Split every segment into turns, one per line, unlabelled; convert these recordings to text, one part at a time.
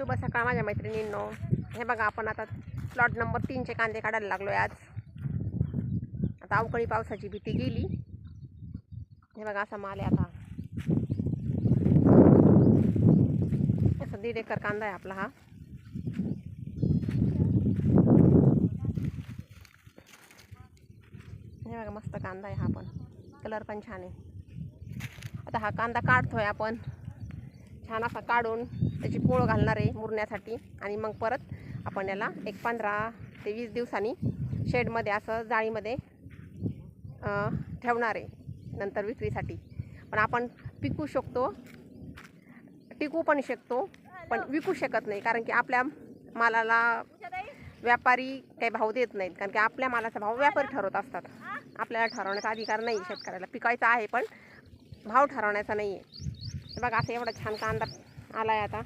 शुभ सकाळ माझ्या मैत्रिणींनो. हे बघा आपण आता प्लॉट नंबर तीनचे कांदे काढायला लागलो आहे आज. आता अवकाळी पावसाची भीती गेली. हे बघा असा माल आहे आता. असं दीड एकर कांदा आहे आपला हा. हे बघा मस्त कांदा आहे हा पण. कलर पण छान आहे. आता हा कांदा काढतोय आपण. छान असा काढून त्याची पोळ घालणार आहे मुरण्यासाठी. आणि मग परत आपण याला एक पंधरा ते वीस दिवसांनी शेडमध्ये असं जाळीमध्ये ठेवणार आहे नंतर विक्रीसाठी. पण आपण पिकू शकतो टिकू पण शकतो पण विकू शकत नाही. कारण की आपल्या मालाला व्यापारी काही भाव देत नाहीत. कारण की आपल्या मालाचा भाव व्यापारी ठरवत असतात. आपल्याला ठरवण्याचा अधिकार नाही शेतकऱ्याला. पिकायचा आहे पण भाव ठरवण्याचा नाही आहे बघा असं एवढा छान कांदा आला आहे आता.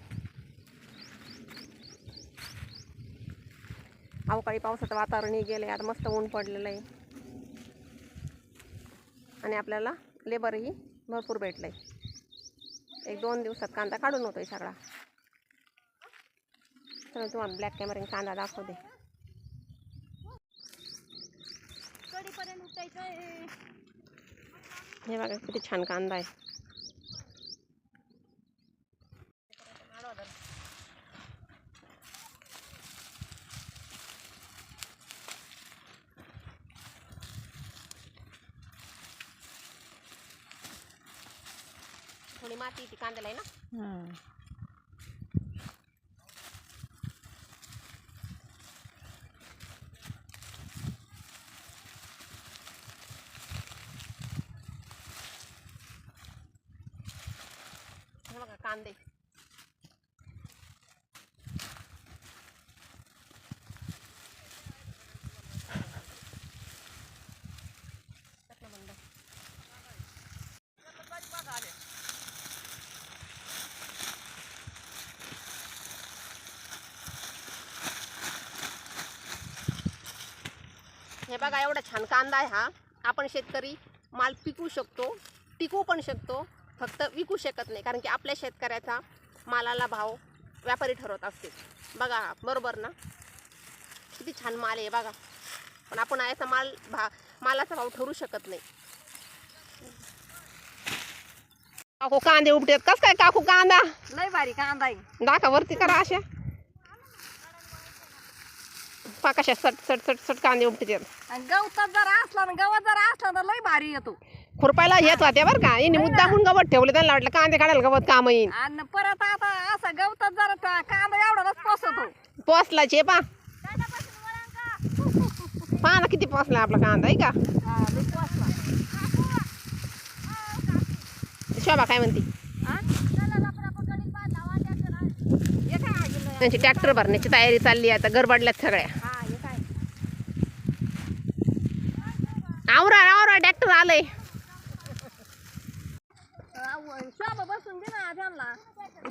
अवकाळी पावसाचं वातावरणही गेलं आहे आता मस्त ऊन पडलेलं आहे. आणि आपल्याला लेबरही भरपूर भेटलं आहे एक दोन दिवसात कांदा काढून होतो आहे सगळा. चला तुम्हाला ब्लॅक कॅमेऱ्याने कांदा दाखवते.
दे
हे बघा किती छान कांदा आहे. थोडी माती ती कांद्याला आहे ना? हे बघा कांदे. हे बघा एवढा छान कांदा आहे हा. आपण शेतकरी माल पिकू शकतो टिकू पण शकतो फक्त विकू शकत नाही कारण की आपल्या शेतकऱ्याचा मालाला भाव व्यापारी ठरवत असते बघा बरोबर ना? किती छान माल आहे बघा. पण आपण याचा माल भा मालाचा भाव ठरू शकत नाही. काकू कांदे उपटेत कस काय काकू कांदा?
लय भारी कांदा आहे.
दाखा वरती करा अशा. पा कशा सट सट सट सट कांदे उपटेतात
आणि गवतात जर असला ना गवत जर असला तर लय भारी येतो.
खुरपायला येत होत्या बरं का. यांनी मुद्दामून गवत ठेवले त्यांना वाटलं कांदे काढायला गवत काम येईन.
आणि परत आता असं गवतात जर ट- कांदा एवढाच पोसतो.
पोचलाचे पा. पहा ना किती पोचला आपला कांदा आहे का
हा, लय पोसला.
शोभा काय म्हणते
हा? हे काय आगीला?
त्यांची ट्रॅक्टर भरण्याची तयारी चालली आहे आता गरबडल्यात सगळ्या.
काय?
आवरा आवरा ट्रॅक्टर आलंय.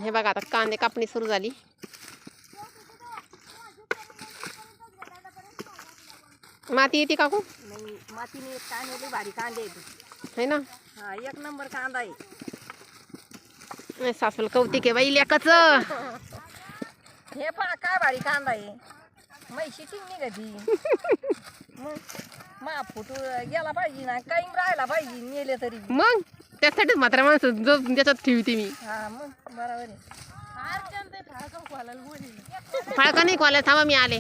हे बघा आता कांदे कापणी सुरू झाली. माती येते काकू?
मातीने कांदे भारी कांदे आहेत.
है ना?
हा एक नंबर कांदा आहे.
सासूला कौतिक आहे बाई लेकाच.
हे पहा काय भारी कांदा आहे. मै शिटिंग निघती मग मा फुटू गेला पाहिजे ना काही राहायला पाहिजे नेले तरी.
मग? त्यासाठीच मात्र माणसं जो त्याच्यात ठेवते मी.
हा मग बरोबर आहे.
फळका नाही खोला थांबा मी आले.